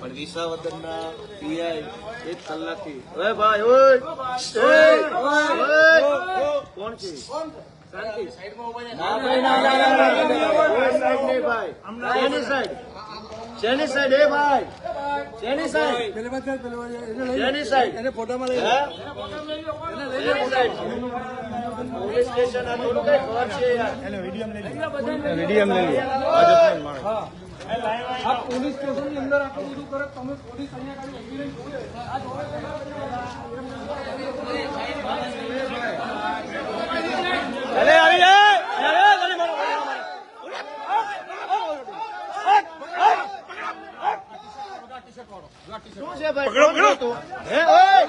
પણ વિસાવદરના પીઆઈ એક કલાકથી. હવે ભાઈ ઓય! ઓય! ઓય! કોણ છે? શાંતિ. ભાઈ, સાઈડ સાઈડ? એ ભાઈ. શેની સાઈડ શેની સાઈડ હે? શેની સાઈડ? પોલીસ સ્ટેશન આ થોડું કઈ ઘર છે યાર. આ પોલીસ સ્ટેશનની અંદર આટલું બધું કરે તમે પોલીસ અહીંયા આવી જાય શું છે ભાઈ પકડો પકડો હે ઓય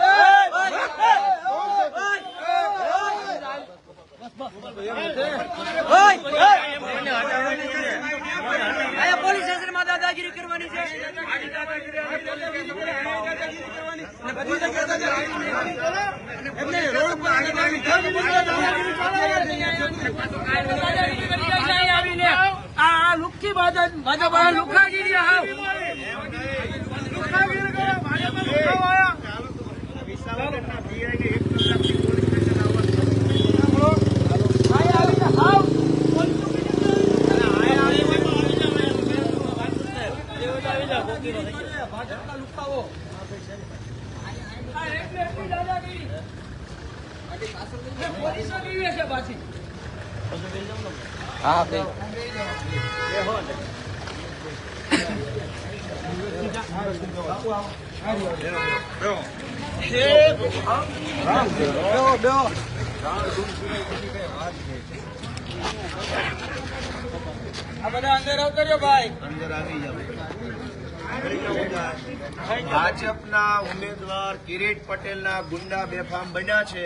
અહીંયા પોલીસ સ્ટેશનમાં દાદાગીરી કરવાની છે. આ લુખ્ખી ભાજપ ભાજપ આ લુખાગીરી હાવ લુખાગીરી કરે ભાજપ લુખાવ આયા અહીંયા આવીને હાવ ભાજપના લુખાવો આ એટલે એટલી દાદાગીરી પોલીસો કેવી છે પાછી આ બધા અંદર ભાજપના ઉમેદવાર કિરીટ પટેલના ગુંડા બેફામ બન્યા છે.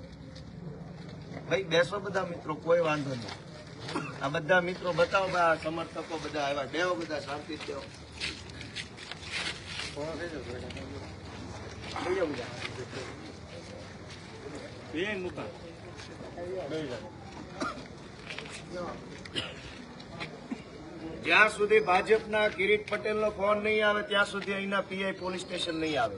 ભાઈ બેસો બધા મિત્રો કોઈ વાંધો નહીં. આ બધા મિત્રો બતાવો ભાઈ આ સમર્થકો બધા આવ્યા. બેહો બધા શાંતિ બેહો. બેહો મુકા. જ્યાં સુધી ભાજપના કિરીટ પટેલનો ફોન નહીં આવે ત્યાં સુધી અહીંના પીઆઈ પોલીસ સ્ટેશન નહીં આવે.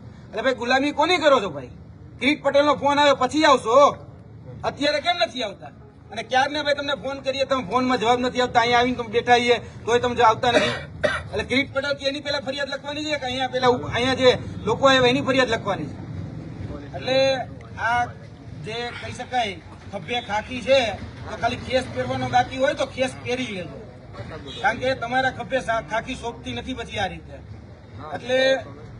એટલે ભાઈ, ગુલામી કોની કરો છો ભાઈ? કિરીટ પટેલનો ફોન આવ્યો, પછી આવશો? અત્યારે કેમ નથી આવતા? અને ક્યારને ભાઈ તમને ફોન કરીએ, તમે ફોનમાં જવાબ નથી આવતા અહીંયા આવીને તમે બેઠા છીએ તોય તમે આવતા નથી. એટલે કિરીટ પટેલ કે એની પેલા ફરિયાદ લખવાની છે કે અહીંયા પેલા અહીંયા જે લોકો આવ્યા એની ફરિયાદ લખવાની છે? એટલે આ જે કહી શકાય, ખભે ખાખી છે, તો ખાલી ખેસ પહેરવાનો બાકી હોય તો ખેસ પહેરી લેજો. કારણ કે તમારા ખભે ખાખી સોંપતી નથી પછી આ રીતે. એટલે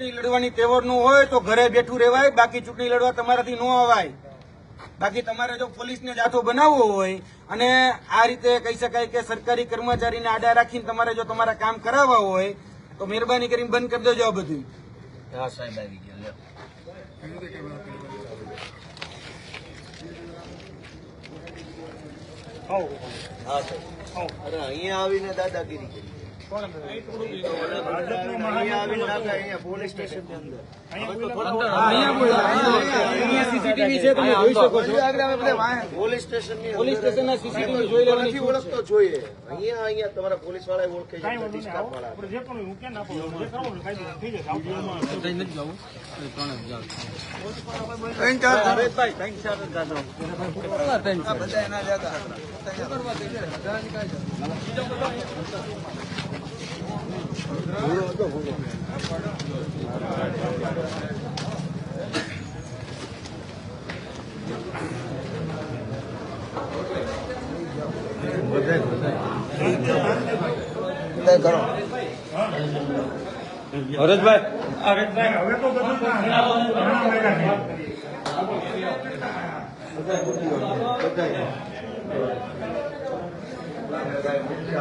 ચૂંટણી લડવાની તેવરનું હોય તો ઘરે બેઠું રહેવાય બાકી ચૂંટણી લડવા તમારાથી ન અવાય. બાકી તમારે જો પોલીસને જાથો બનાવવો હોય અને આ રીતે કહી શકાય કે સરકારી કર્મચારીને આડા રાખીને તમારે જો તમારા કામ કરાવવા હોય તો મહેરબાની કરીને બંધ કરી દેજો આ બધું હા સાહેબ આવી ગયા હા સાહેબ. અરે અહીંયા આવીને દાદાગીરી કરી. જોઈએ અહીંયા અહીંયા તમારા પોલીસ ઓળખે ડિસ્ટાફ વાળા મારા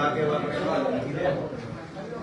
વડીલો થોડી વાર બે મિનિટ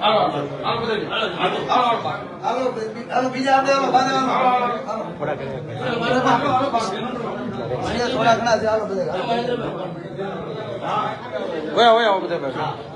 બહાર બધા બહાર. જરા બહાર. આ બધા આ બધા.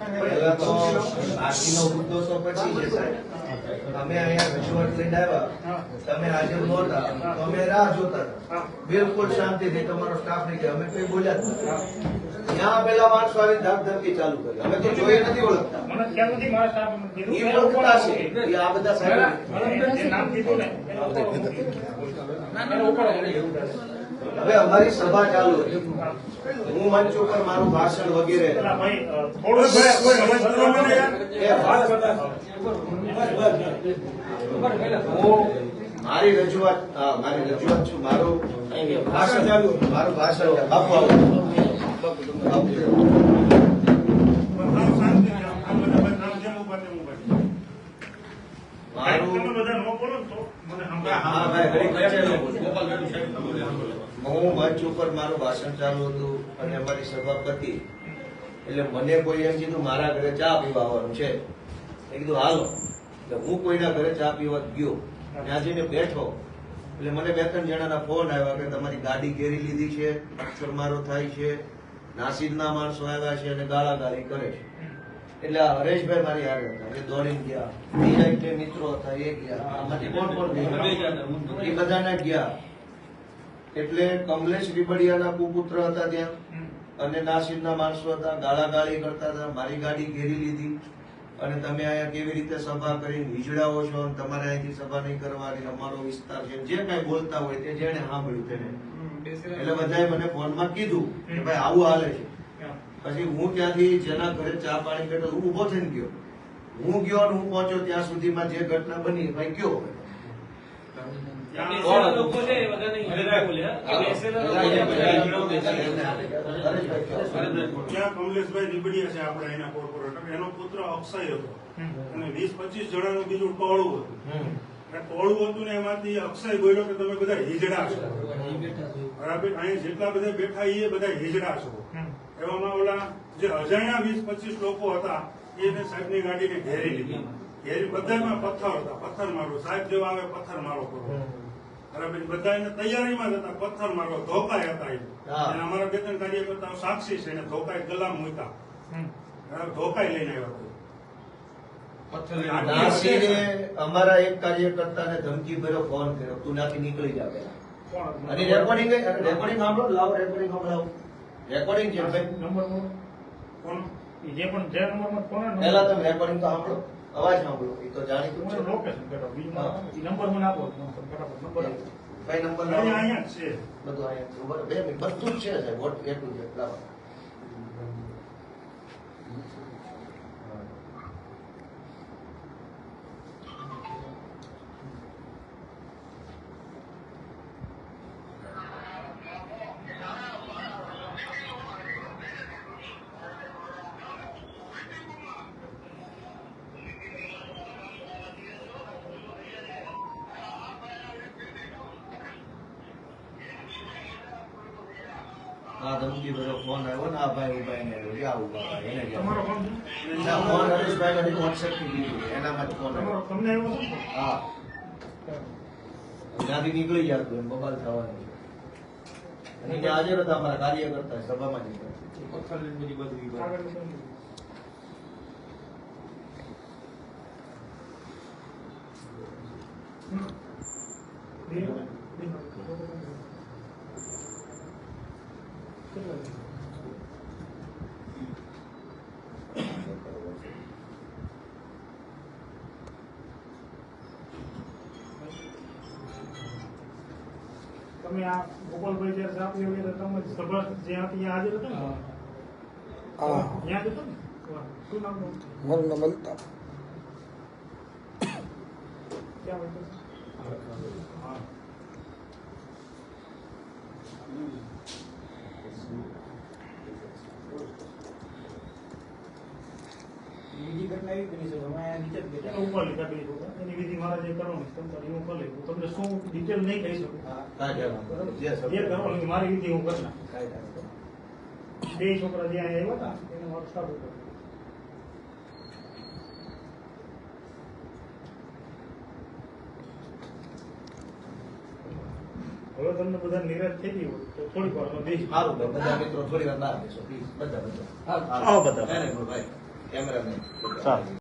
પહેલા તો બાકીનો મુદ્દો તો પછી છે સાહેબ. અમે અહીંયા રજૂઆત લઈને આવ્યા. તમે હાજર નહોતા. તો અમે રાહ જોતા બિલકુલ શાંતિથી તમારો સ્ટાફ નહીં કે અમે કઈ બોલ્યા ત્યાં પેલા માણસો આવીને ધાકધમકી ચાલુ કરી. અમે તો જોઈએ નથી ઓળખતા. એ ઓળખતા છે. એ આ બધા સાહેબ હવે અમારી સભા ચાલુ હું મંચ ઉપર મારું ભાષણ વગેરે. મારી રજૂઆત મારી રજૂઆત છું મારું ભાષણ ચાલુ મારું ભાષણ બાપુ મારું હા ભાઈ મંચ ઉપર મારું ભાષણ ચાલુ હતું અને અમારી સભાપતિ એટલે મને કોઈ એમ કીધું મારા ઘરે ચા પીવા આવવાનું છે. મેં કીધું હાલો. એટલે હું કોઈના ઘરે ચા પીવા ગયો. ત્યાં જઈને બેઠો. એટલે મને બે ત્રણ જણાના ફોન આવ્યા કે તમારી ગાડી ઘેરી લીધી છે પથ્થરમારો થાય છે નાસિદના માણસો આવ્યા છે અને ગાળાગાળી કરે છે. એટલે હરેશભાઈ મારી આગળ હતા. એ દોડીને ગયા. બીજા મિત્રો હતા એ ગયા. આમાંથી કોણ કોણ ગયા એ બધાના ગયા. એટલે કમલેશ રીબડિયાના કુપુત્ર હતા ત્યાં. અને નાસિરના માણસો હતા ગાળાગાળી કરતા હતા મારી ગાડી ઘેરી લીધી. અને તમે અહીંયા કેવી રીતે સભા કરીને વીજળાઓ છો અને તમારે અહીંથી સભા નહીં કરવાની અમારો વિસ્તાર છે. જે કઈ બોલતા હોય તે જેને સાંભળ્યું તેને. એટલે બધાએ મને ફોનમાં કીધું કે ભાઈ આવું હાલે છે. પછી હું ત્યાંથી જેના ઘરે ચા પાણી બેઠો હું ઊભો થઈને ગયો. હું ગયો અને હું પહોંચ્યો ત્યાં સુધીમાં જે ઘટના બની ભાઈ ગયો અક્ષય બોલ્યો કે તમે બધા હિજડા છો. બરાબર? અહીં જેટલા બધા બેઠા એ બધા હિજડા છો. એવામાં ઓલા જે અજાણ્યા વીસ પચીસ લોકો હતા, એને સાહેબની ગાડીને ઘેરી લીધી. ઘેરી બધામાં પથ્થર હતા. પથ્થર મારો સાહેબ જેવા આવે પથ્થર મારો કરો. બરાબર તૈયારીમાં જ હતા પથ્થર મારો ધોકાય હતા એ અને અમારા બે ત્રણ કાર્યકર્તાઓ સાક્ષી છે એને ધોકાય ગલામ મૂક્યા. બરાબર ધોકાય લઈને આવ્યા નાસીરે અમારા એક કાર્યકર્તાને ધમકી ભર્યો ફોન કર્યો તું નાથી નીકળી જા પહેલા. અને રેકોર્ડિંગ રેકોર્ડિંગ સાંભળો લાવો રેકોર્ડિંગ સંભળાવો રેકોર્ડિંગ છે ભાઈ. કોણ? જે પણ જે કોના પહેલા તમે રેકોર્ડિંગ તો સાંભળો. અવાજ સાંભળો એ તો જાણીતું છે લોકેશન નંબર મને આપો નંબર આપો. ભાઈ નંબર અહીંયા અહીંયા છે. બધું અહીંયા બધું જ છે સાહેબ વોટ એટલું છે લાવો. આ ધમકી ભર્યો ફોન આવ્યો ને આ ભાઈ ઊભા એને આવ્યો. યા ઊભા એને જ તમારો આવ્યો. ફોન ના, ફોન હરેશભાઈ નથી વોટ્સએપથી લીધું છે. એનામાં જ ફોન તમારો આવ્યો તમને એવો શું હા ત્યાંથી નીકળી જતું એમ બબાલ થવાની અને ત્યાં હાજર હતા અમારા કાર્યકર્તા સભામાં જ હતા. આગળ આ ગોપાલભાઈ જયારે સાપ તો તમે સભા જ્યાં ત્યાં હાજર હતા ને ત્યાં જ હતો ને. શું નામ? મારું નામ અલ્તાફ ક્યાં હા. બીજી ઘટના એવી બની છે. અમે નીચે જ બેઠા ઉપર લીધા બે લોકો. એની વિધિ મારા જે કરવાની તમે તારી હું કરી હું તમને શું ડિટેલ નહીં કહી શકું? જે કરવાની મારી વિધિ હું કરી કરો. બે છોકરા જે અહીંયા આવ્યા હતા એને મારું સ્ટાફ ઉપર હવે તમને બધા નિરાશ થઈ ગઈ હોય તો થોડીક વારમાં બેસી સારું બધા મિત્રો થોડી વાર બહાર દેશો પ્લીઝ બધા બધા. આવો બધા. ભાઈ કેમેરામેન સારું.